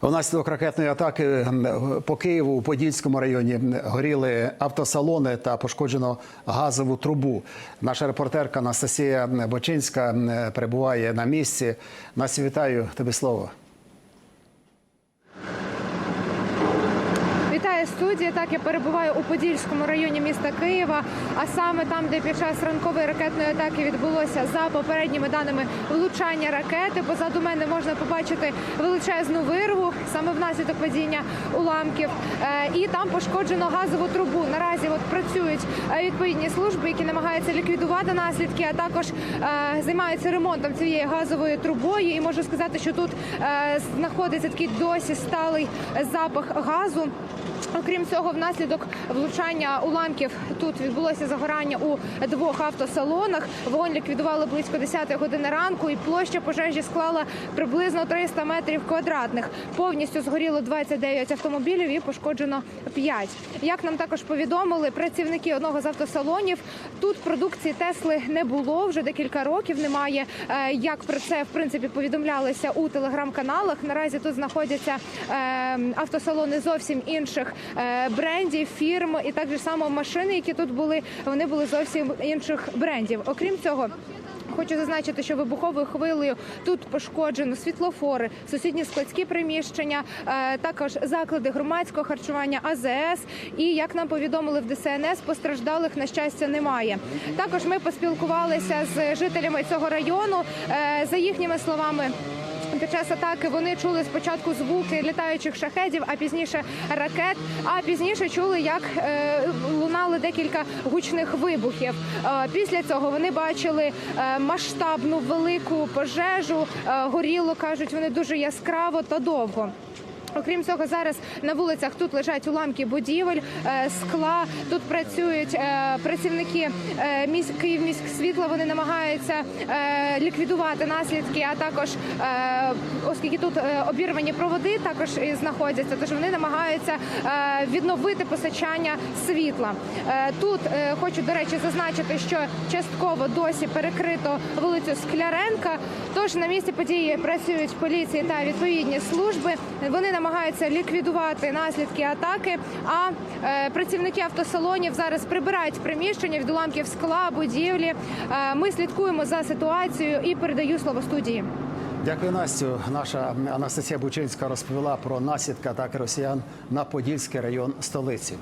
Внаслідок ракетної атаки по Києву у Подільському районі горіли автосалони та пошкоджено газову трубу. Наша репортерка Анастасія Бочинська перебуває на місці. Нас вітаю тобі слово. Студія. Так я перебуваю у Подільському районі міста Києва, а саме там, де під час ранкової ракетної атаки відбулося за попередніми даними влучання ракети. Позаду мене можна побачити величезну вирву саме внаслідок падіння уламків. Е, І там пошкоджено газову трубу. Наразі от працюють е, відповідні служби, які намагаються ліквідувати наслідки, а також е, займаються ремонтом цієї газової трубою. І можу сказати, що тут знаходиться такий досі сталий запах газу. Окрім цього, внаслідок влучання уламків тут відбулося загорання у двох автосалонах. Вогонь ліквідували близько 10 години ранку, і площа пожежі склала приблизно 300 метрів квадратних. Повністю згоріло 29 автомобілів і пошкоджено 5. Як нам також повідомили працівники одного з автосалонів, тут продукції Тесли не було вже декілька років. Немає Е, як про це в принципі повідомлялися у телеграм-каналах. Наразі тут знаходяться е, автосалони зовсім інших брендів, фірм, і так же само машини, які тут були, вони були зовсім інших брендів. Окрім цього. Хочу зазначити, що вибуховою хвилею тут пошкоджено світлофори, сусідні складські приміщення, е, також заклади громадського харчування АЗС. І як нам повідомили в ДСНС, постраждалих на щастя немає. Також ми поспілкувалися з жителями цього району. Е, За їхніми словами. Під час атаки вони чули спочатку звуки літаючих шахедів, а пізніше ракет. А пізніше чули, як е, лунали декілька гучних вибухів. Е, після цього вони бачили е, масштабну велику пожежу. Горіло кажуть, вони дуже яскраво та довго. Окрім цього, зараз на вулицях тут лежать уламки будівель, е, скла. Тут працюють е, працівники е, місь світла. Вони намагаються ліквідувати наслідки, а також оскільки тут обірвані проводи також знаходяться, тож вони намагаються відновити постачання світла. Тут хочу до речі зазначити, що частково досі перекрито вулицю Скляренка. Тож на місці події працюють поліції та відповідні служби. Вони намагаються ліквідувати наслідки атаки. А е, працівники автосалонів зараз прибирають приміщення від уламків скла, будівлі. Е, ми слідкуємо за ситуацією і передаю слово студії. Дякую, Настю. Наша Анастасія Бучинська розповіла про наслідки атаки росіян на Подільський район столиці.